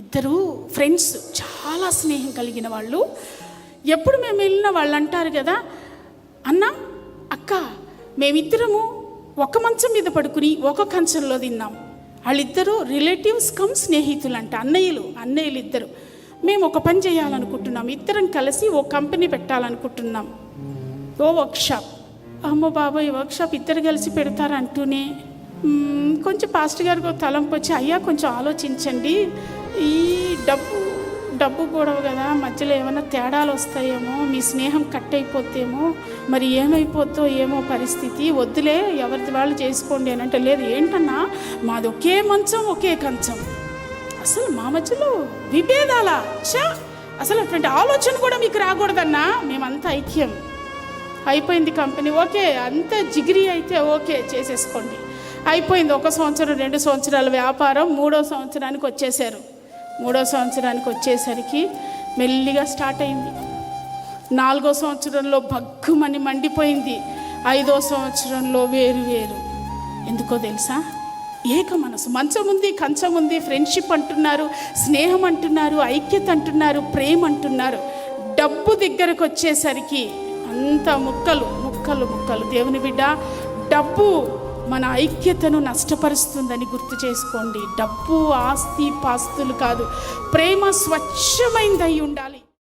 ఇద్దరు ఫ్రెండ్స్ చాలా స్నేహం కలిగిన వాళ్ళు. ఎప్పుడు మేము వెళ్ళిన వాళ్ళు అంటారు కదా అన్న అక్క మేమిద్దరము ఒక మంచం మీద పడుకుని ఒక కంచంలో తిన్నాం. వాళ్ళిద్దరూ రిలేటివ్స్ కమ్ స్నేహితులు అంట అన్నయ్యలు అన్నయ్యలు ఇద్దరు మేము ఒక పని చేయాలనుకుంటున్నాం ఇద్దరం కలిసి ఓ కంపెనీ పెట్టాలనుకుంటున్నాం. ఓ వర్క్షాప్. అమ్మో బాబాయ్ వర్క్షాప్ ఇద్దరు కలిసి పెడతారంటూనే. కొంచెం పాస్టర్ గారికి ఒక తలంపు వచ్చి అయ్యా కొంచెం ఆలోచించండి. ఈ డబ్బు డబ్బు గొడవ కదా మధ్యలో ఏమైనా తేడాలు వస్తాయేమో మీ స్నేహం కట్ అయిపోతేమో మరి ఏమైపోద్దో ఏమో పరిస్థితి వద్దులే ఎవరిది వాళ్ళు చేసుకోండి అని అంటే లేదు ఏంటన్నా మాది ఒకే మంచం ఒకే కంచం. అసలు మా మధ్యలో విభేదాలా? చా అసలు అటువంటి ఆలోచన కూడా మీకు రాకూడదన్నా? మేమంతా ఐక్యం. అయిపోయింది కంపెనీ ఓకే అంత జిగిరి అయితే ఓకే చేసేసుకోండి. అయిపోయింది ఒక సంవత్సరం రెండు సంవత్సరాల వ్యాపారం మూడో సంవత్సరానికి వచ్చేసారు. మూడో సంవత్సరానికి వచ్చేసరికి మెల్లిగా స్టార్ట్ అయింది. నాలుగో సంవత్సరంలో భగ్గుమని మండిపోయింది. ఐదో సంవత్సరంలో వేరు వేరు. ఎందుకో తెలుసా? ఏక మనసు. మంచం ఉంది కంచం ఉంది ఫ్రెండ్షిప్ అంటున్నారు స్నేహం అంటున్నారు ఐక్యత అంటున్నారు ప్రేమ అంటున్నారు. డబ్బు దగ్గరకు వచ్చేసరికి అంత ముక్కలు ముక్కలు ముక్కలు. దేవుని బిడ్డ డబ్బు మన ఐక్యతను నష్టపరుస్తుందని గుర్తు చేసుకోండి. డబ్బు ఆస్తి పాస్తులు కాదు. ప్రేమ స్వచ్ఛమైందై ఉండాలి.